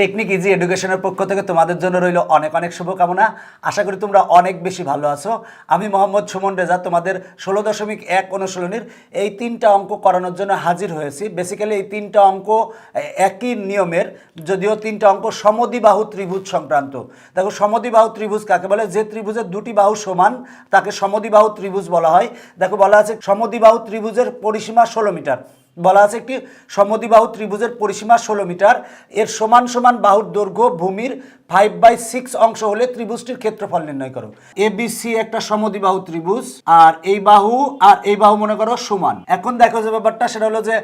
Technique easy এডুকেশনের পক্ষ থেকে তোমাদের জন্য রইল অনেক অনেক শুভকামনা। আশা করি তোমরা অনেক বেশি ভালো আছো। আমি মোহাম্মদ সুমন রেজা, তোমাদের ষোলো দশমিক এক অনুশীলনীর এই তিনটা অঙ্ক করানোর জন্য হাজির হয়েছি। বেসিক্যালি এই তিনটা অঙ্ক একই নিয়মের, যদিও তিনটা অঙ্ক সমদ্বিবাহু ত্রিভুজ সংক্রান্ত। দেখো, সমদ্বিবাহু ত্রিভুজ কাকে বলে? যে ত্রিভুজের দুটি বাহু সমান, তাকে সমদ্বিবাহু ত্রিভুজ বলা হয়। দেখো, বলা আছে সমদ্বিবাহু ত্রিভুজের পরিসীমা ষোলো মিটার। বলা আছে একটি সমদ্বিবাহু ত্রিভুজের পরিসীমা ষোলো মিটার। এর সমান সমান বাহুর দৈর্ঘ্য ভূমির ফাইভ বাই সিক্স অংশ হলে ত্রিভুজটির ক্ষেত্রফল নির্ণয় করো। এ সি একটা সমদ্বিবাহু ত্রিভুজ আর এই বাহু আর এই বাহু মনে করো সমান। এখন দেখো যে ব্যাপারটা, সেটা হলো যে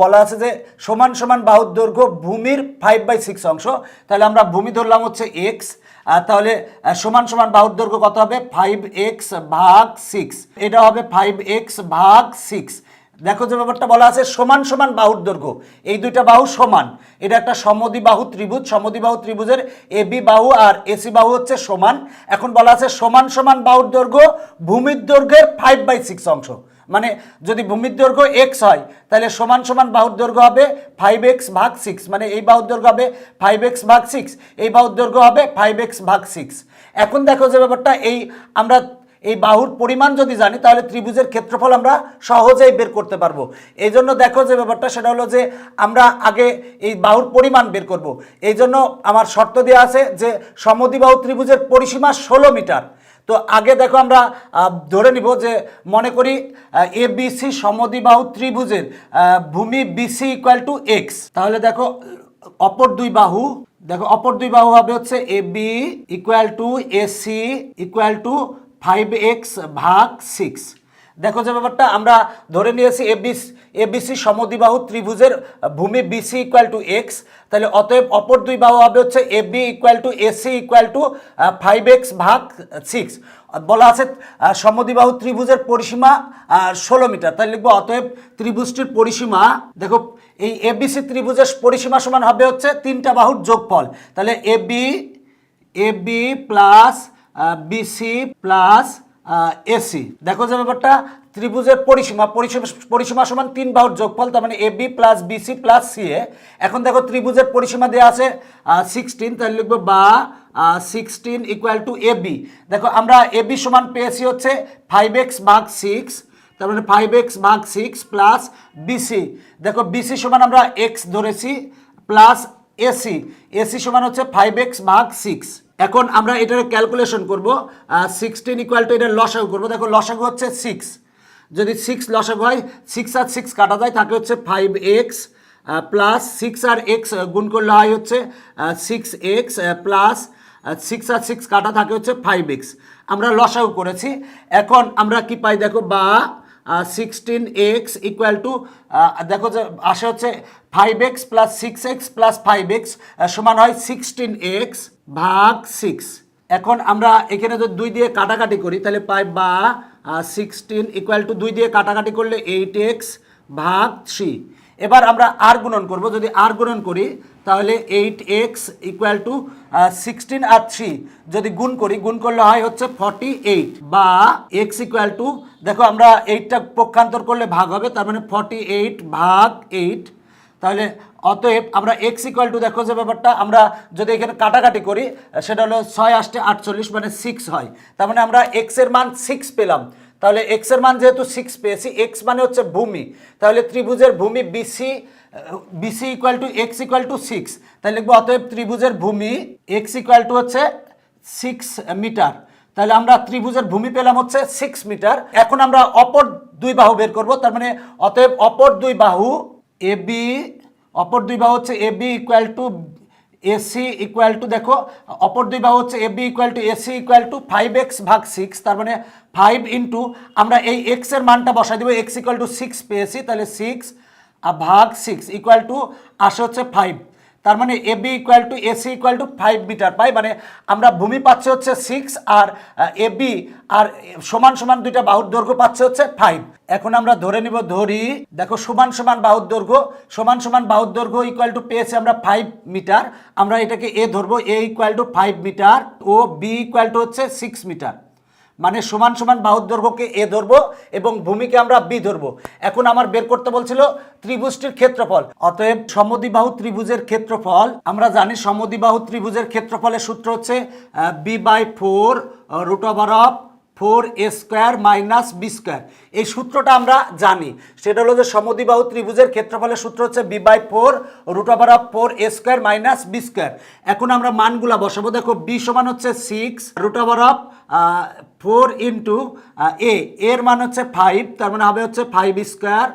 বলা আছে যে সমান সমান বাহুর দৈর্ঘ্য ভূমির ফাইভ বাই সিক্স অংশ। তাহলে আমরা ভূমি ধরলাম হচ্ছে এক্স তাহলে সমান সমান বাহুর দৈর্ঘ্য কত হবে? ফাইভ এক্স ভাগ সিক্স এটা হবে ফাইভ এক্স ভাগ সিক্স দেখো যে ব্যাপারটা বলা আছে, সমান সমান বাহুর দৈর্ঘ্য। এই দুইটা বাহু সমান। এটা একটা সমদ্বিবাহু ত্রিভুজ সমদ্বিবাহু ত্রিভুজের এ বি বাহু আর এসি বাহু হচ্ছে সমান। এখন বলা আছে সমান সমান বাহুর দৈর্ঘ্য ভূমির দৈর্ঘ্যের ফাইভ বাই সিক্স অংশ। মানে যদি ভূমির দৈর্ঘ্য এক্স হয়, তাহলে সমান সমান বাহুর দৈর্ঘ্য হবে ফাইভ এক্স ভাগ সিক্স মানে এই বাহুর দৈর্ঘ্য হবে ফাইভ এক্স ভাগ সিক্স এই বাহুর দৈর্ঘ্য হবে ফাইভ এক্স ভাগ সিক্স এখন দেখো যে ব্যাপারটা, এই আমরা এই বাহুর পরিমাণ যদি জানি, তাহলে ত্রিভুজের ক্ষেত্রফল আমরা সহজেই বের করতে পারব। এই জন্য দেখো যে ব্যাপারটা, সেটা হলো যে আমরা আগে এই বাহুর পরিমাণ বের করব। এই জন্য আমার শর্ত দেওয়া আছে যে সমদ্বিবাহু ত্রিভুজের পরিসীমা ষোলো মিটার। তো আগে দেখো আমরা ধরে নিব যে মনে করি এ বিসি সমদ্বিবাহু ত্রিভুজের ভূমি বিসি ইকুয়াল টু এক্স তাহলে দেখো, অপর দুই বাহু, দেখো, অপর দুই বাহু হবে হচ্ছে A B equal to AC equal to five x ভাগ সিক্স দেখো যে ব্যাপারটা আমরা ধরে নিয়েছি এবিস এবিসি সমদ্বিবাহু ত্রিভুজের ভূমি বিসি ইকুয়াল টু এক্স তাহলে অতএব অপর দুই বাহু হবে হচ্ছে A B equal to AC equal to five x ভাগ সিক্স বলা আছে আহ, সমদ্বিবাহু ত্রিভুজের পরিসীমা ষোলো মিটার। তাহলে লিখব অতএব ত্রিভুজটির পরিসীমা দেখো এই এবিসি ত্রিভুজের পরিসীমা সমান হবে হচ্ছে তিনটা বাহুর যোগফল। তাহলে A B A B plus BC plus AC. দেখো যে ব্যাপারটা, ত্রিভুজের পরিসীমা পরিসীমা সমান তিন বাহুর যোগফল, তার মানে A B plus BC plus C A. এখন দেখো ত্রিভুজের পরিসীমা দেওয়া আছে সিক্সটিন তাহলে লিখব বা sixteen equal to A B দেখো আমরা এ বি সমান পেয়েছি হচ্ছে ফাইভ এক্স ভাগ সিক্স তার মানে ফাইভ এক্স ভাগ সিক্স প্লাস বিসি দেখো বিসি সমান আমরা এক্স ধরেছি প্লাস এসি এসি সমান হচ্ছে ফাইভ এক্স ভাগ সিক্স এখন আমরা এটার ক্যালকুলেশন করব সিক্সটিন ইকুয়াল টু এটা লসাগু করব। দেখো, লসাগু হচ্ছে সিক্স যদি সিক্স লসাগু হয় সিক্স আর সিক্স কাটা যায় থাকে হচ্ছে ফাইভ এক্স প্লাস সিক্স আর এক্স গুণ করলে হয় হচ্ছে সিক্স এক্স প্লাস সিক্স আর সিক্স কাটা থাকে হচ্ছে ফাইভ এক্স আমরা লসাগু করেছি। এখন আমরা কি পাই? দেখো, বা সিক্সটিন এক্স ইকুয়াল টু দেখো যে, আসে হচ্ছে five x plus six x plus five x সমান হয় সিক্সটিন এক্স ভাগ সিক্স এখন আমরা এখানে যদি দুই দিয়ে কাটাকাটি করি, তাহলে পাই বা সিক্সটিন ইকুয়াল টু দুই দিয়ে কাটাকাটি করলে এইট এক্স ভাগ থ্রি এবার আমরা আর গুণন করব। যদি আর গুণন করি, তাহলে eight x equal to sixteen R three যদি গুণ করি, গুণ করলে হয় হচ্ছে ফর্টি এইট বা এক্স ইকুয়াল টু দেখো আমরা এইটটা পক্ষান্তর করলে ভাগ হবে, তার মানে ফর্টি এইট ভাগ এইট তাহলে অতএব আমরা এক্স ইকুয়াল টু দেখো যে ব্যাপারটা আমরা যদি এখানে কাটাকাটি করি, সেটা হলো ছয় আষ্টে আটচল্লিশ মানে সিক্স হয়। তার মানে আমরা এক্সের মান সিক্স পেলাম। তাহলে এক্সের মান যেহেতু সিক্স পেয়েছি এক্স মানে হচ্ছে ভূমি। তাহলে ত্রিভুজের ভূমি BC BC equal to x equal to six তাহলে লিখব অতএব ত্রিভুজের ভূমি এক্স ইকুয়াল টু হচ্ছে সিক্স মিটার তাহলে আমরা ত্রিভুজের ভূমি পেলাম হচ্ছে সিক্স মিটার এখন আমরা অপর দুই বাহু বের করব, তার মানে অতএব অপর দুই বাহু এ বি অপর দুই বাহু হচ্ছে A B equal to AC equal to দেখো, অপর দুই বাহু হচ্ছে A B equal to AC equal to five x ভাগ সিক্স তার মানে ফাইভ ইন্টু আমরা এই এক্সের মানটা বসাই দেবো এক্স ইকুয়াল টু সিক্স পেয়েছি, তাহলে সিক্স ভাগ সিক্স ইকুয়াল টু আসে হচ্ছে ফাইভ তার মানে A B equal to AC equal to five metre পাই মানে আমরা ভূমি পাচ্ছে হচ্ছে সিক্স আর এ বি আর সমান সমান দুইটা বাহুর দৈর্ঘ্য পাচ্ছে হচ্ছে ফাইভ এখন আমরা ধরে নিব, ধরি, দেখো সমান সমান বাহুর দৈর্ঘ্য, সমান সমান বাহুর দৈর্ঘ্য ইকুয়াল টু পেয়েছি আমরা ফাইভ মিটার আমরা এটাকে এ ধরবো, A equal to five metre O B equal to হচ্ছে সিক্স মিটার মানে সমান সমান বাহুর দৈর্ঘ্যকে এ ধরবো এবং ভূমিকে আমরা বি ধরবো। এখন আমার বের করতে বলছিল ত্রিভুজটির ক্ষেত্রফল। অতএব সমদিবাহু ত্রিভুজের ক্ষেত্রফল, আমরা জানি সমদিবাহু ত্রিভুজের ক্ষেত্রফলের সূত্র হচ্ছে B by four root over of four A square minus B square. এই সূত্রটা আমরা জানি। সেটা হলো যে সমদ্বিবাহু ত্রিভুজের ক্ষেত্রফলের সূত্র হচ্ছে B by four root over of four A square minus B square. এখন আমরা মানগুলা বসাবো। দেখো, বি সমান হচ্ছে six root over of four into A. এর মান হচ্ছে ফাইভ, তার মানে হবে হচ্ছে five square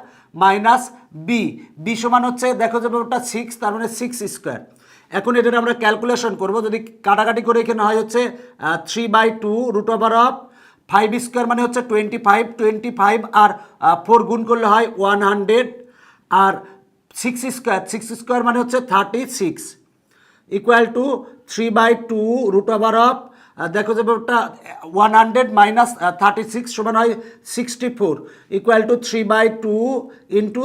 minus B. B সমান হচ্ছে, দেখো যে ওটা সিক্স, তার মানে সিক্স স্কোয়ার। এখন এটার আমরা ক্যালকুলেশন করব। যদি কাটাকাটি করে এখানে হয় হচ্ছে three by two root over of five square মানে হচ্ছে টোয়েন্টি ফাইভ টোয়েন্টি ফাইভ আর ফোর গুণ করলে হয় ওয়ান হান্ড্রেড আর সিক্স স্কোয়ার সিক্স স্কোয়ার মানে হচ্ছে thirty six equal to three by two root over of দেখো যে ওটা one hundred minus thirty six সমান হয় sixty four equal to three by two into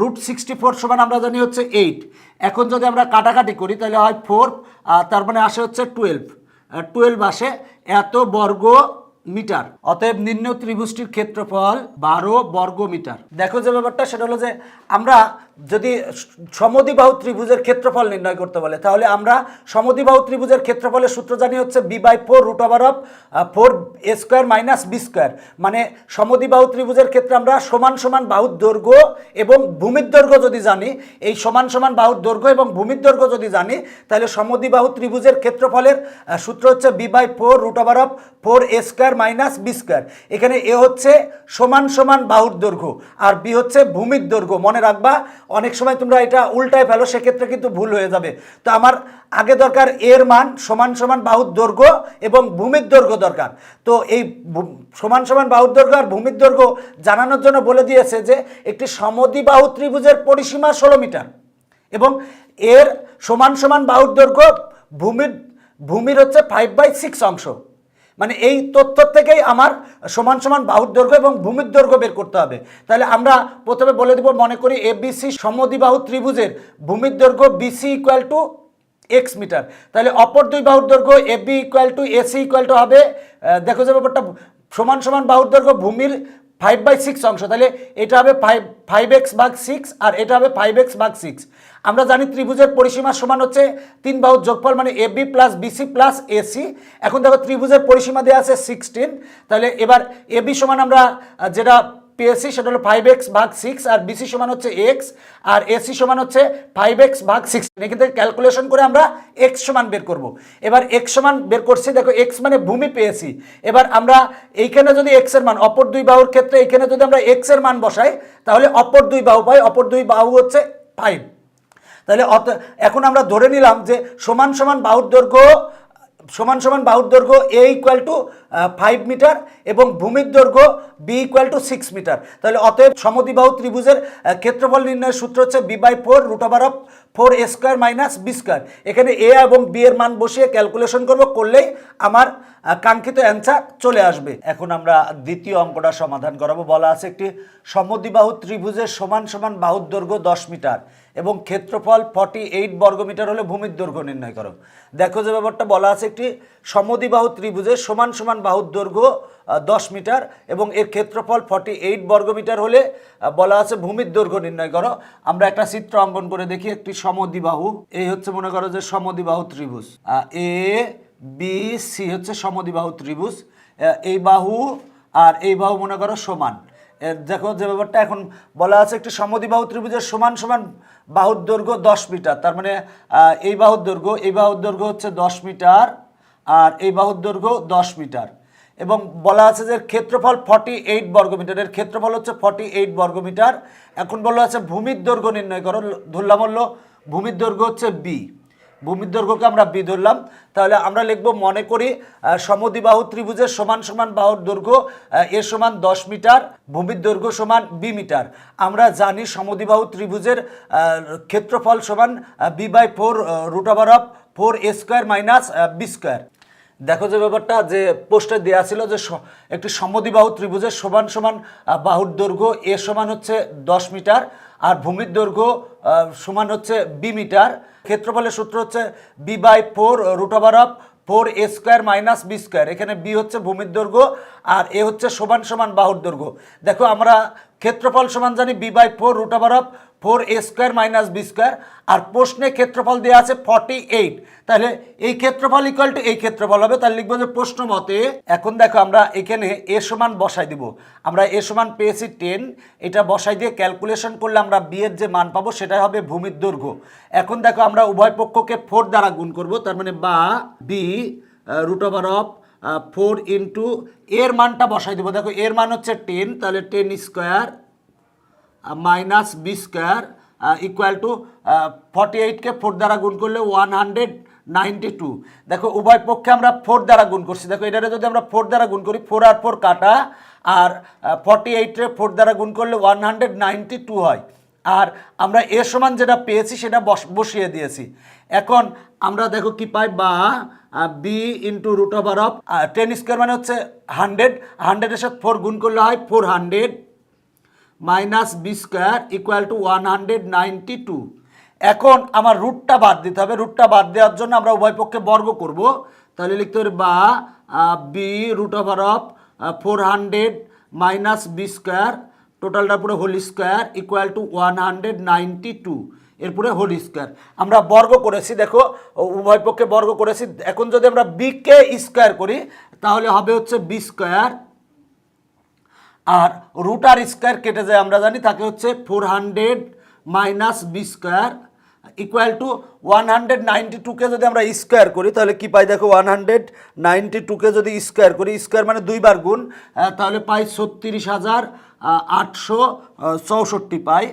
root sixty four সমান আমরা জানি হচ্ছে এইট এখন যদি আমরা কাটাকাটি করি তাহলে হয় ফোর তার মানে আসে হচ্ছে টুয়েলভ টুয়েলভ আসে, এত বর্গ মিটার। অতএব নিম্ন ত্রিভুজটির ক্ষেত্রফল বারো বর্গ মিটার দেখো যে ব্যাপারটা, সেটা হলো যে আমরা যদি সমদিবাহু ত্রিভুজের ক্ষেত্রফল নির্ণয় করতে বলে, তাহলে আমরা সমদ্বিবাহু ত্রিভুজের ক্ষেত্রফলের সূত্র জানি হচ্ছে B by four root over of four A square minus B square মানে সমদ্বিবাহু ত্রিভুজের ক্ষেত্রে আমরা সমান সমান বাহুর দৈর্ঘ্য এবং ভূমির দৈর্ঘ্য যদি জানি, এই সমান সমান বাহুর দৈর্ঘ্য এবং ভূমির দৈর্ঘ্য যদি জানি, তাহলে সমদ্বিবাহু ত্রিভুজের ক্ষেত্রফলের সূত্র হচ্ছে B by four root over of four A square minus B square এখানে এ হচ্ছে সমান সমান বাহুর দৈর্ঘ্য আর বি হচ্ছে ভূমির দৈর্ঘ্য। মনে রাখবা অনেক সময় তোমরা এটা উল্টায় ফেলো, সেক্ষেত্রে কিন্তু ভুল হয়ে যাবে। তো আমার আগে দরকার এর মান, সমান সমান বাহুর দৈর্ঘ্য এবং ভূমির দৈর্ঘ্য দরকার। তো এই সমান সমান বাহুর দৈর্ঘ্য আর ভূমির দৈর্ঘ্য জানানোর জন্য বলে দিয়েছে যে, একটি সমদ্বিবাহু ত্রিভুজের পরিসীমা ষোলো মিটার এবং এর সমান সমান বাহুর দৈর্ঘ্য ভূমির ভূমির হচ্ছে ফাইভ বাই সিক্স অংশ। মানে এই তথ্য থেকেই আমার সমান সমান বাহুর দৈর্ঘ্য এবং ভূমির দৈর্ঘ্য বের করতে হবে। তাহলে আমরা প্রথমে বলে দেব, মনে করি এবিসি সমদ্বিবাহু ত্রিভুজের ভূমির দৈর্ঘ্য BC equal to x metre তাহলে অপর দুই বাহুর দৈর্ঘ্য AB equal to AC equal to হবে। দেখো যে ব্যাপারটা, সমান সমান বাহুর দৈর্ঘ্য ভূমির ফাইভ বাই সিক্স অংশ। তাহলে এটা হবে ফাইভ ফাইভ এক্স ভাগ সিক্স আর এটা হবে ফাইভ এক্স ভাগ সিক্স আমরা জানি ত্রিভুজের পরিসীমা সমান হচ্ছে তিন বাহুর যোগফল মানে A B plus BC plus AC এখন দেখো ত্রিভুজের পরিসীমা দেওয়া আছে সিক্সটিন। তাহলে এবার এ বি সমান আমরা যেটা পেয়েছি সেটা হলো ফাইভ এক্স ভাগ সিক্স আর বিসি সমান হচ্ছে এক্স আর এসি সমান হচ্ছে ফাইভ এক্স ভাগ সিক্স এক্ষেত্রে ক্যালকুলেশন করে আমরা এক্স সমান বের করব। এবার এক্স সমান বের করছি, দেখো এক্স মানে ভূমি পেয়েছি। এবার আমরা এইখানে যদি এক্সের মান, অপর দুই বাহুর ক্ষেত্রে এইখানে যদি আমরা এক্সের মান বসাই, তাহলে অপর দুই বাহু পাই, অপর দুই বাহু হচ্ছে ফাইভ তাহলে অত এখন আমরা ধরে নিলাম যে সমান সমান বাহুর দৈর্ঘ্য, সমান সমান বাহুর দৈর্ঘ্য A equal to five metre এবং ভূমির দৈর্ঘ্য B equal to six metre তাহলে অতএব সমদ্বিবাহু ত্রিভুজের ক্ষেত্রফল নির্ণয়ের সূত্র হচ্ছে B by four root over of four A square minus B square এখানে এ এবং বি এর মান বসিয়ে ক্যালকুলেশন করব, করলেই আমার কাঙ্ক্ষিত অ্যান্সার চলে আসবে। এখন আমরা দ্বিতীয় অঙ্কটা সমাধান করাবো। বলা আছে একটি সমদ্বিবাহু ত্রিভুজের সমান সমান বাহুর দৈর্ঘ্য দশ মিটার এবং ক্ষেত্রফল ফর্টি এইট বর্গমিটার হলে ভূমির দৈর্ঘ্য নির্ণয় করো। দেখো যে ব্যাপারটা বলা আছে একটি সমদ্বিবাহু ত্রিভুজের সমান সমান বাহুর দৈর্ঘ্য দশ মিটার এবং এর ক্ষেত্রফল ফর্টি এইট বর্গমিটার হলে বলা আছে ভূমির দৈর্ঘ্য নির্ণয় করো। আমরা একটা চিত্র অঙ্কন করে দেখি, একটি সমদ্বিবাহু, এই হচ্ছে মনে করো যে সমদ্বিবাহু ত্রিভুজ এ বি সি হচ্ছে সমদ্বিবাহু ত্রিভুজ এই বাহু আর এই বাহু মনে করো সমান। দেখো যে ব্যাপারটা এখন বলা আছে একটি সমদ্বিবাহু ত্রিভুজের সমান সমান বাহুর দৈর্ঘ্য দশ মিটার। তার মানে এই বাহুর দৈর্ঘ্য, এই বাহুর দৈর্ঘ্য হচ্ছে দশ মিটার আর এই বাহুর দৈর্ঘ্য দশ মিটার। এবং বলা আছে যে ক্ষেত্রফল ফর্টি এইট বর্গমিটার এর ক্ষেত্রফল হচ্ছে ফর্টি এইট বর্গমিটার এখন বলা আছে ভূমির দৈর্ঘ্য নির্ণয় করো, ধরলাম হলো ভূমির দৈর্ঘ্য হচ্ছে বি ভূমির দৈর্ঘ্যকে আমরা বি ধরলাম। তাহলে আমরা লিখব মনে করি আহ, সমদ্বিবাহু ত্রিভুজের সমান সমান বাহুর দৈর্ঘ্য এর সমান দশ মিটার ভূমির দৈর্ঘ্য সমান বি মিটার। আমরা জানি সমদ্বিবাহু ত্রিভুজের ক্ষেত্রফল সমান B by four root over of four A square minus B square. দেখো যে ব্যাপারটা যে পোস্টে দেওয়া ছিল যে একটি সমদ্বিবাহু ত্রিভুজের সমান সমান বাহুর দৈর্ঘ্য এ সমান হচ্ছে দশ মিটার আর ভূমির দৈর্ঘ্য সমান হচ্ছে বি মিটার। ক্ষেত্রফলের সূত্র হচ্ছে B by four root over of four A square minus B square এখানে বি হচ্ছে ভূমির দৈর্ঘ্য আর এ হচ্ছে সমান সমান বাহুর দৈর্ঘ্য। দেখো আমরা ক্ষেত্রফল সমান জানি B by four root over of four A square minus B square, আর প্রশ্নে ক্ষেত্রফল দেওয়া আছে ফর্টি এইট। তাহলে এই ক্ষেত্রফল ইকুয়াল টু এই ক্ষেত্রফল হবে, তাহলে লিখব যে প্রশ্ন মতে এখন দেখো আমরা এখানে এ সমান বসাই দিব। আমরা এ সমান পেয়েছি টেন, এটা বসাই দিয়ে ক্যালকুলেশন করলে আমরা বি এর যে মান পাবো সেটা হবে ভূমির দৈর্ঘ্য। এখন দেখো আমরা উভয় পক্ষকে ফোর দ্বারা গুণ করব, তার মানে বা B root over of four into এর মানটা বসাই দেবো। দেখো এর মান হচ্ছে টেন তাহলে ten square minus B square equal to forty এইটকে four দ্বারা গুণ করলে ওয়ান হান্ড্রেড নাইনটি টু দেখো, উভয় পক্ষে আমরা ফোর দ্বারা গুণ করছি। দেখো, এটারে যদি আমরা ফোর দ্বারা গুণ করি ফোর আর ফোর কাটা, আর ফর্টি এইটে ফোর দ্বারা গুণ করলে ওয়ান হান্ড্রেড নাইনটি টু হয়। আর আমরা এর সমান যেটা পেয়েছি, সেটা বস, বসিয়ে দিয়েছি। এখন আমরা দেখো কি পাই, বা B into root over of ten square মানে হচ্ছে হান্ড্রেড হান্ড্রেডের সাথে ফোর গুণ করলে হয় four hundred minus B square equal to one hundred ninety two এখন আমার রুটটা বাদ দিতে হবে। রুটটা বাদ দেওয়ার জন্য আমরা উভয় পক্ষে বর্গ করব। তাহলে লিখতে পারি বা B root over of four hundred minus B square টোটালটা পুরো whole square equal to one hundred ninety two এরপরে হোল স্কোয়ার আমরা বর্গ করেছি, দেখো উভয় পক্ষে বর্গ করেছি। এখন যদি আমরা বিকে স্কোয়ার করি, তাহলে হবে হচ্ছে বি স্কোয়ার আর রুট আর স্কোয়ার কেটে যায়, আমরা জানি তাকে হচ্ছে four hundred minus b square equal to one hundred ninety টুকে যদি আমরা স্কোয়ার করি, তাহলে কি পাই দেখো ওয়ান হান্ড্রেড নাইনটি টুকে যদি স্কোয়ার করি স্কোয়ার মানে দুইবার গুণ তাহলে পাই ছত্রিশ হাজার আটশো চৌষট্টি পাই।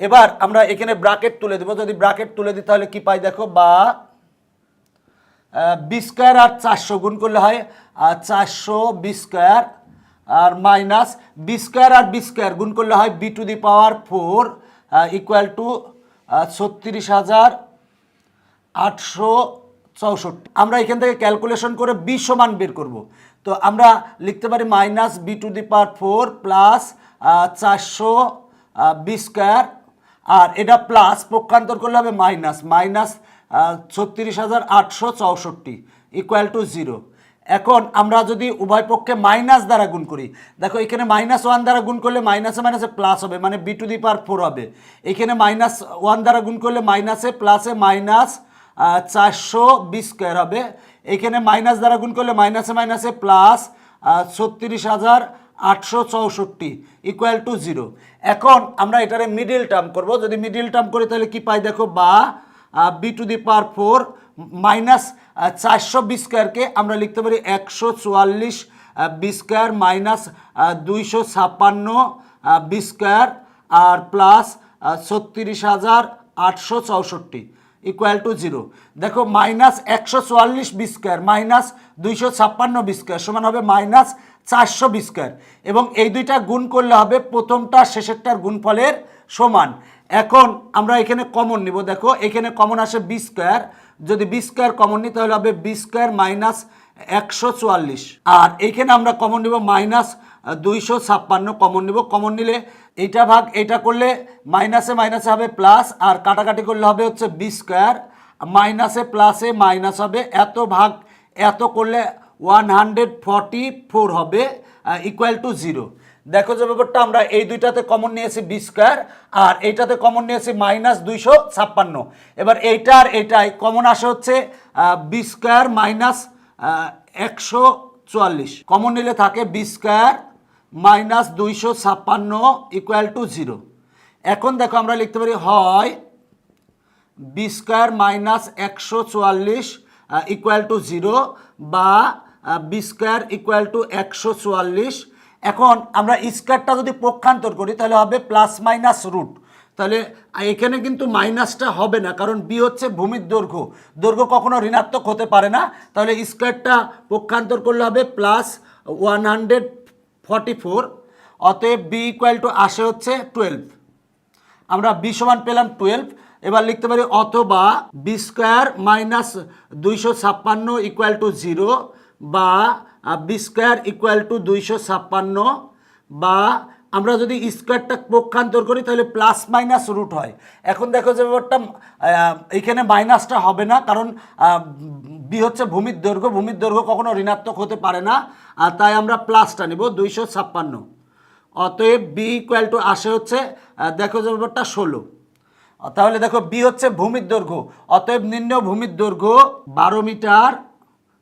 এবার আমরা এখানে ব্রাকেট তুলে দেবো, যদি ব্রাকেট তুলে দিই, তাহলে কি পাই দেখো, বা বি স্কোয়ার আর চারশো গুণ করলে হয় চারশো বি স্কোয়ার আর মাইনাস বি স্কোয়ার আর বি স্কোয়ার গুণ করলে হয় b to the power four equal to ছত্রিশ হাজার আটশো চৌষট্টি। আমরা এখান থেকে ক্যালকুলেশন করে বি সমান বের করব। তো আমরা লিখতে পারি minus b to the power four plus চারশো বি স্কোয়ার আর এটা প্লাস পক্ষান্তর করলে হবে মাইনাস মাইনাস ছত্রিশ হাজার আটশো চৌষট্টি ইকুয়াল টু জিরো এখন আমরা যদি উভয় পক্ষে মাইনাস দ্বারা গুণ করি, দেখো এখানে মাইনাস ওয়ান দ্বারা গুণ করলে মাইনাসে মাইনাসে প্লাস হবে মানে b to the power four হবে। এখানে মাইনাস ওয়ান দ্বারা গুণ করলে মাইনাসে প্লাসে মাইনাস চারশো বি স্কোয়ার হবে। এখানে মাইনাস দ্বারা গুণ করলে মাইনাসে মাইনাসে প্লাস ছত্রিশ হাজার আটশো চৌষট্টি ইকুয়াল টু জিরো এখন আমরা এটারে মিডিল টার্ম করব। যদি মিডিল টার্ম করি তাহলে কি পাই দেখো বা b to the power four minus চারশো বি স্কোয়ারকে আমরা লিখতে পারি একশো চুয়াল্লিশ বি স্কোয়ার মাইনাস দুইশো ছাপ্পান্ন বি স্কোয়ার আর প্লাস ছত্রিশ হাজার আটশো চৌষট্টি ইকুয়াল টু জিরো দেখো, মাইনাস একশো চুয়াল্লিশ বি স্কোয়ার মাইনাস দুইশো ছাপ্পান্ন বি স্কোয়ার সমান হবে মাইনাস চারশো বি স্কোয়ার এবং এই দুইটা গুণ করলে হবে প্রথমটা, শেষেরটার গুণফলের সমান। এখন আমরা এখানে কমন নিব। দেখো, এখানে কমন আসে বি স্কোয়ার যদি বি স্কোয়ার কমন নিই, তাহলে হবে বি স্কোয়ার মাইনাস একশো চুয়াল্লিশ। আর এইখানে আমরা কমন নিব মাইনাস দুইশো ছাপ্পান্ন। কমন নিব। কমন নিলে এইটা ভাগ, এইটা করলে মাইনাসে মাইনাসে হবে প্লাস আর কাটাকাটি করলে হবে হচ্ছে বি স্কোয়ার মাইনাসে প্লাসে মাইনাস হবে। এত ভাগ, এত করলে ওয়ান হান্ড্রেড ফর্টি ফোর হবে ইকুয়াল টু জিরো দেখো যে ব্যাপারটা, আমরা এই দুইটাতে কমন নিয়েছি বি স্কোয়ার আর এইটাতে কমন নিয়েছি মাইনাস দুইশো ছাপ্পান্ন। এবার এইটা আর এইটাই কমন আসে হচ্ছে বি স্কোয়ার মাইনাস একশো চুয়াল্লিশ। কমন নিলে থাকে বি স্কোয়ার মাইনাস দুইশো ছাপ্পান্ন ইকুয়াল টু জিরো এখন দেখো আমরা লিখতে পারি হয় বি স্কোয়ার মাইনাস একশো চুয়াল্লিশ ইকুয়াল টু জিরো বা বি স্কোয়ার ইকুয়াল টু একশো চুয়াল্লিশ এখন আমরা স্কোয়ারটা যদি পক্ষান্তর করি, তাহলে হবে প্লাস মাইনাস রুট তাহলে এখানে কিন্তু মাইনাসটা হবে না, কারণ বি হচ্ছে ভূমির দৈর্ঘ্য। দৈর্ঘ্য কখনো ঋণাত্মক হতে পারে না, তাহলে স্কোয়ারটা পক্ষান্তর করলে হবে plus one hundred forty four অতএব বি ইকুয়াল টু আসে হচ্ছে টুয়েলভ আমরা বি সমান পেলাম টুয়েলভ এবার লিখতে পারি অথবা বি স্কোয়ার মাইনাস দুইশো ছাপ্পান্ন ইকুয়াল টু জিরো বা বি স্কোয়ার ইকুয়াল টু দুইশো ছাপ্পান্ন বা আমরা যদি স্কোয়ারটা পক্ষান্তর করি, তাহলে প্লাস মাইনাস রুট হয়। এখন দেখো যে ব্যাপারটা এইখানে মাইনাসটা হবে না, কারণ বি হচ্ছে ভূমির দৈর্ঘ্য ভূমির দৈর্ঘ্য কখনো ঋণাত্মক হতে পারে না, আর তাই আমরা প্লাসটা নেব, দুইশো ছাপ্পান্ন। অতএব বি ইকুয়াল টু আসে হচ্ছে দেখো যে ব্যাপারটা ষোলো। তাহলে দেখো বি হচ্ছে ভূমির দৈর্ঘ্য, অতএব নিম্ন ভূমির দৈর্ঘ্য বারো মিটার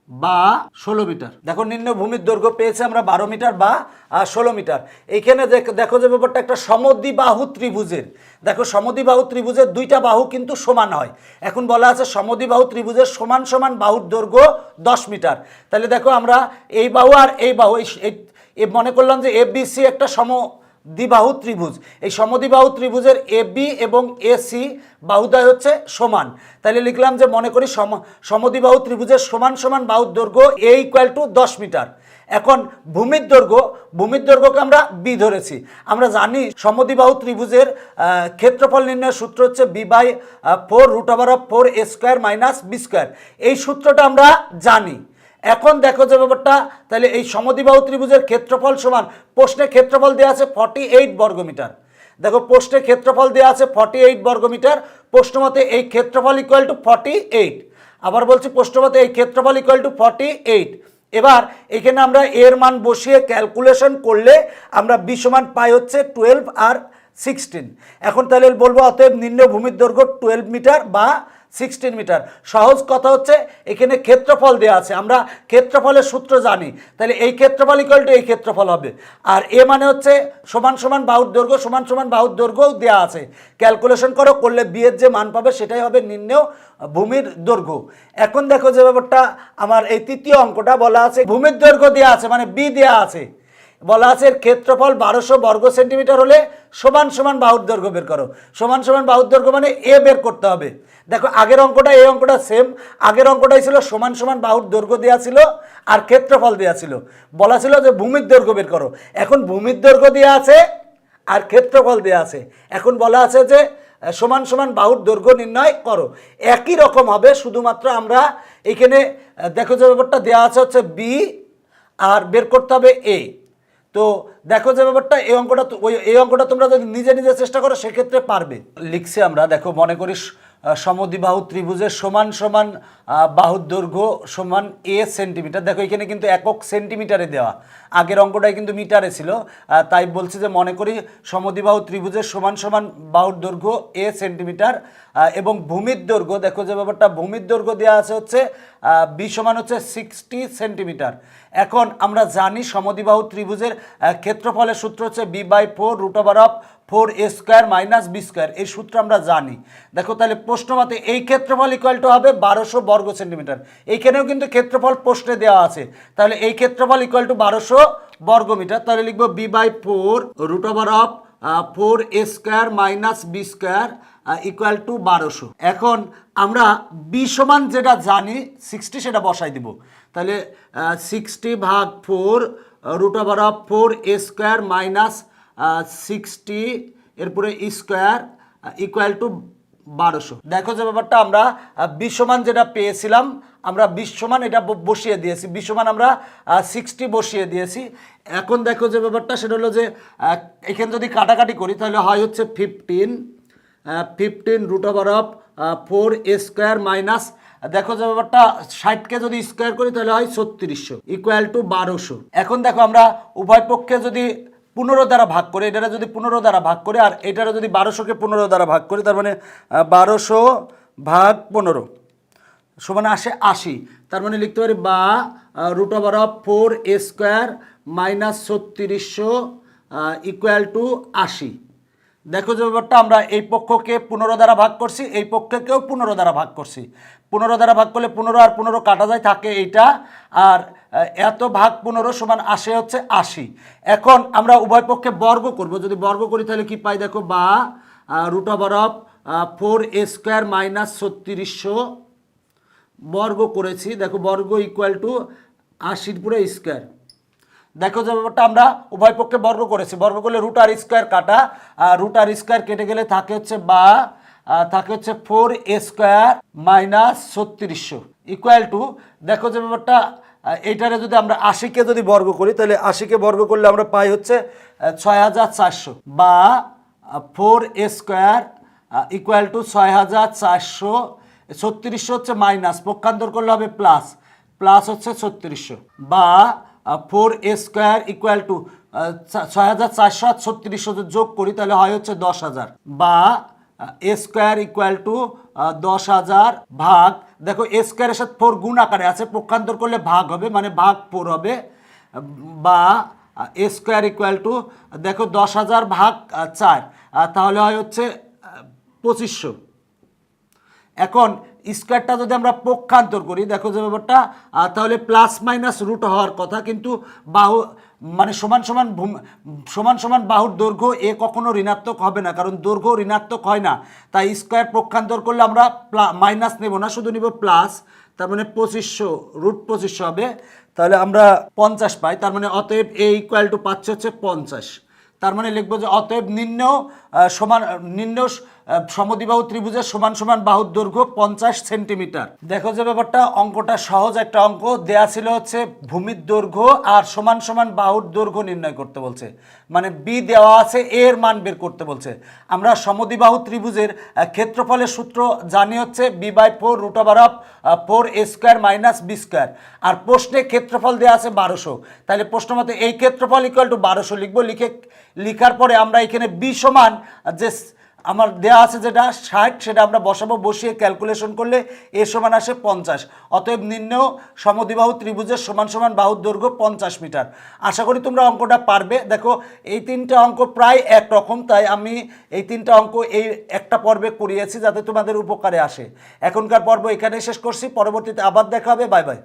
বা ষোলো মিটার। দেখো, নিম্ন ভূমির দৈর্ঘ্য পেয়েছে আমরা বারো মিটার বা ষোলো মিটার। এইখানে দেখ- যে ব্যাপারটা, একটা সমদ্বিবাহু ত্রিভুজের। দেখো, সমদ্বিবাহু ত্রিভুজের দুইটা বাহু কিন্তু সমান হয়। এখন বলা আছে সমদ্বিবাহু ত্রিভুজের সমান সমান বাহুর দৈর্ঘ্য দশ মিটার। তাহলে দেখো আমরা এই বাহু আর এই বাহু, এই- মনে করলাম যে এবিসি একটা সম দ্বিবাহু ত্রিভুজ। এই সমদ্বিবাহু ত্রিভুজের এ বি এবং এ সি বাহুদ্বয় হচ্ছে সমান। তাহলে লিখলাম যে মনে করি সম সমদ্বিবাহু ত্রিভুজের সমান সমান বাহুর দৈর্ঘ্য এ ইকুয়াল টু দশ মিটার। এখন ভূমির দৈর্ঘ্য, ভূমির দৈর্ঘ্যকে আমরা বি ধরেছি। আমরা জানি সমদ্বিবাহু ত্রিভুজের ক্ষেত্রফল নির্ণয়ের সূত্র হচ্ছে b by four root over of four a square minus b square এই সূত্রটা আমরা জানি। এখন দেখো যে ব্যাপারটা, তাহলে এই সমদ্বিবাহু ত্রিভুজের ক্ষেত্রফল সমান, প্রশ্নে ক্ষেত্রফল দেওয়া আছে ফর্টি এইট বর্গমিটার। দেখো, প্রশ্নে ক্ষেত্রফল দেওয়া আছে ফর্টি এইট বর্গমিটার, প্রশ্নমতে এই ক্ষেত্রফল ইকুয়াল টু ফর্টি এইট আবার বলছি, প্রশ্নমতে এই ক্ষেত্রফল ইকুয়াল টু ফর্টি এইট এবার এখানে আমরা এর মান বসিয়ে ক্যালকুলেশন করলে আমরা বি সমান পাই হচ্ছে টুয়েলভ আর সিক্সটিন এখন তাহলে বলব, অতএব নিম্ন ভূমির দৈর্ঘ্য টুয়েলভ মিটার বা সিক্সটিন মিটার সহজ কথা হচ্ছে, এখানে ক্ষেত্রফল দেওয়া আছে। আমরা ক্ষেত্রফলের সূত্র জানি। তাহলে এই ক্ষেত্রফল ইকুয়াল টু এই ক্ষেত্রফল হবে। আর এ মানে হচ্ছে সমান সমান বাহুর দৈর্ঘ্য, সমান সমান বাহুর দৈর্ঘ্যও দেওয়া আছে। ক্যালকুলেশন করো, করলে বিয়ের যে মান পাবে সেটাই হবে নিম্ন ভূমির দৈর্ঘ্য। এখন দেখো যে ব্যাপারটা, আমার এই তৃতীয় অঙ্কটা বলা আছে। ভূমির দৈর্ঘ্য দেওয়া আছে মানে বি দেওয়া আছে। বলা আছে ক্ষেত্রফল বারোশো বর্গ সেন্টিমিটার হলে সমান সমান বাহুর দৈর্ঘ্য বের করো। সমান সমান বাহুর দৈর্ঘ্য মানে এ বের করতে হবে। দেখো, আগের অঙ্কটা, এই অঙ্কটা সেম আগের অঙ্কটাই ছিল সমান সমান বাহুর দৈর্ঘ্য দেওয়া ছিল আর ক্ষেত্রফল দেওয়া ছিল। বলা ছিল যে ভূমির দৈর্ঘ্য বের করো। এখন ভূমির দৈর্ঘ্য দেওয়া আছে আর ক্ষেত্রফল দেওয়া আছে। এখন বলা আছে যে সমান সমান বাহুর দৈর্ঘ্য নির্ণয় করো। একই রকম হবে, শুধুমাত্র আমরা এখানে দেখো যে ব্যাপারটা দেওয়া আছে হচ্ছে বি আর বের করতে হবে এ তো দেখো যে ব্যাপারটা, এই অঙ্কটা ওই এই অঙ্কটা তোমরা যদি নিজে নিজে চেষ্টা করো, সেক্ষেত্রে পারবে। লিখছি আমরা, দেখো, মনে করি স- আহ, সমদ্বিবাহু ত্রিভুজের সমান সমান বাহুর দৈর্ঘ্য সমান এ সেন্টিমিটার। দেখো এখানে কিন্তু একক সেন্টিমিটারে দেওয়া। আগের অঙ্কটাই কিন্তু মিটারে ছিল। তাই বলছি যে মনে করি সমদ্বিবাহু ত্রিভুজের সমান সমান বাহুর দৈর্ঘ্য এ সেন্টিমিটার এবং ভূমির দৈর্ঘ্য দেখো যে ব্যাপারটা ভূমির দৈর্ঘ্য দেওয়া আছে হচ্ছে বি সমান হচ্ছে সিক্সটি সেন্টিমিটার। এখন আমরা জানি সমদ্বিবাহু ত্রিভুজের ক্ষেত্রফলের সূত্র হচ্ছে b by four root over of four a square minus b square, এই সূত্র আমরা জানি। দেখো তাহলে প্রশ্ন মতে এই ক্ষেত্রফল ইকুয়াল টু হবে বারোশো বর্গ সেন্টিমিটার। এইখানেও কিন্তু ক্ষেত্রফল প্রশ্নে দেওয়া আছে। তাহলে এই ক্ষেত্রফল ইকুয়াল টু বারোশো বর্গ মিটার, তাহলে লিখব b by four root over of four a square minus b square equal to বারোশো। এখন আমরা বি সমান যেটা জানি সিক্সটি সেটা বসাই দিব। তাহলে সিক্সটি ভাগ four root over of four a square minus sixty এরপরে স্কোয়ার ইকুয়াল টু বারোশো। দেখো যে ব্যাপারটা আমরা বিশ্বমান যেটা পেয়েছিলাম, আমরা বিশ্বমান এটা বসিয়ে দিয়েছি। বিশ্বমান আমরা সিক্সটি বসিয়ে দিয়েছি। এখন দেখো যে ব্যাপারটা, সেটা হলো যে এখানে যদি কাটাকাটি করি, তাহলে হয় হচ্ছে fifteen fifteen root over of four square minus দেখো যে ব্যাপারটা ষাটকে যদি স্কোয়ার করি, তাহলে হয় ছত্রিশশো ইকুয়াল টু বারোশো। এখন দেখো আমরা উভয় পক্ষে যদি পনেরো দ্বারা ভাগ করে, এটারা যদি পনেরো দ্বারা ভাগ করে, আর এটারা যদি বারোশোকে পনেরো দ্বারা ভাগ করে, তার মানে বারোশো ভাগ পনেরো সমানে আসে আশি। তার মানে লিখতে পারি বা root over of four a square minus ছত্রিশশো ইকুয়াল টু আশি। দেখো যে ব্যাপারটা, আমরা এই পক্ষকে পনেরো দ্বারা ভাগ করছি, এই পক্ষকেও পনেরো দ্বারা ভাগ করছি। পনেরো দ্বারা ভাগ করলে পনেরো আর পনেরো কাটা যায়, থাকে এইটা। আর এত ভাগ পনেরো সমান আসে হচ্ছে আশি। এখন আমরা উভয় পক্ষে বর্গ করব। যদি বর্গ করি, তাহলে কি পাই? দেখো, বা root over of four a square minus ছত্রিশশো বর্গ করেছি। দেখো, বর্গ ইকুয়াল টু আশির পুরো স্কোয়ার দেখো যে ব্যাপারটা, আমরা উভয় পক্ষে বর্গ করেছি। বর্গ করলে রুট আর স্কোয়ার কাটা রুট আর স্কোয়ার কেটে গেলে থাকে হচ্ছে বা থাকে হচ্ছে ফোর এ স্কোয়ার মাইনাস ছত্রিশশো। ইকুয়াল টু দেখো যে ব্যাপারটা এইটারে যদি আমরা আশিকে যদি বর্গ করি, তাহলে আশিকে বর্গ করলে আমরা পাই হচ্ছে ছয় হাজার চারশো। বা four a square equal to ছয় হাজার চারশো, ছত্রিশশো হচ্ছে মাইনাস পক্ষান্তর করলে হবে প্লাস প্লাস হচ্ছে ছত্রিশশো। বা four a square equal to ছয় হাজার চারশো আর ছত্রিশশো যোগ করি, তাহলে হয় হচ্ছে দশ হাজার। বা এ স্কোয়ার ইকুয়াল টু দশ হাজার ভাগ, দেখো এ স্কোয়ারের সাথে ফোর গুণ আকারে আছে, পক্ষান্তর করলে ভাগ হবে মানে ভাগ ফোর হবে। বা এ স্কোয়ার ইকুয়াল টু দেখো দশ হাজার ভাগ চার তাহলে হয় হচ্ছে পঁচিশশো। এখন স্কোয়ারটা যদি আমরা পক্ষান্তর করি, দেখো যে ব্যাপারটা তাহলে প্লাস মাইনাস রুট হওয়ার কথা, কিন্তু বাহু মানে সমান সমান সমান সমান বাহুর দৈর্ঘ্য এ কখনো ঋণাত্মক হবে না, কারণ দৈর্ঘ্য ঋণাত্মক হয় না। তাই স্কোয়ার পক্ষান্তর করলে আমরা মাইনাস নেব না, শুধু নিব প্লাস তার মানে পঁচিশশো রুট পঁচিশশো হবে। তাহলে আমরা পঞ্চাশ পাই, তার মানে অতএব এ ইকুয়াল টু পাচ্ছে হচ্ছে পঞ্চাশ। তার মানে লিখব যে অতএব নিম্ন সমান, নিম্ন আহ, সমদ্বিবাহু ত্রিভুজের সমান সমান বাহুর দৈর্ঘ্য পঞ্চাশ সেন্টিমিটার। দেখো যে ব্যাপারটা অঙ্কটা সহজ একটা অঙ্ক। দেয়া ছিল হচ্ছে ভূমির দৈর্ঘ্য আর সমান সমান বাহুর দৈর্ঘ্য নির্ণয় করতে বলছে। মানে বি দেওয়া আছে এর মান বের করতে বলছে। আমরা সমদ্বিবাহু ত্রিভুজের ক্ষেত্রফলের সূত্র জানি হচ্ছে b by four root over of four a square minus b square আর প্রশ্নে ক্ষেত্রফল দেওয়া আছে বারোশো। তাহলে প্রশ্ন মতে এই ক্ষেত্রফল ইকুয়াল টু বারোশো লিখব। লিখে লিখার পরে আমরা এখানে বি সমান যে আমার দেয়া আছে যেটা, ষাট, সেটা আমরা বসাবো, বসিয়ে ক্যালকুলেশন করলে এ সমান আসে পঞ্চাশ। অতএব নিম্ন সমদ্বিবাহু ত্রিভুজের সমান সমান বাহুর দৈর্ঘ্য পঞ্চাশ মিটার। আশা করি তোমরা অঙ্কটা পারবে। দেখো, এই তিনটা অঙ্ক প্রায় একরকম, তাই আমি এই তিনটা অঙ্ক এই একটা পর্বে করিয়েছি যাতে তোমাদের উপকারে আসে। এখনকার পর্ব এখানে শেষ করছি। পরবর্তীতে আবার দেখা হবে। Bye bye.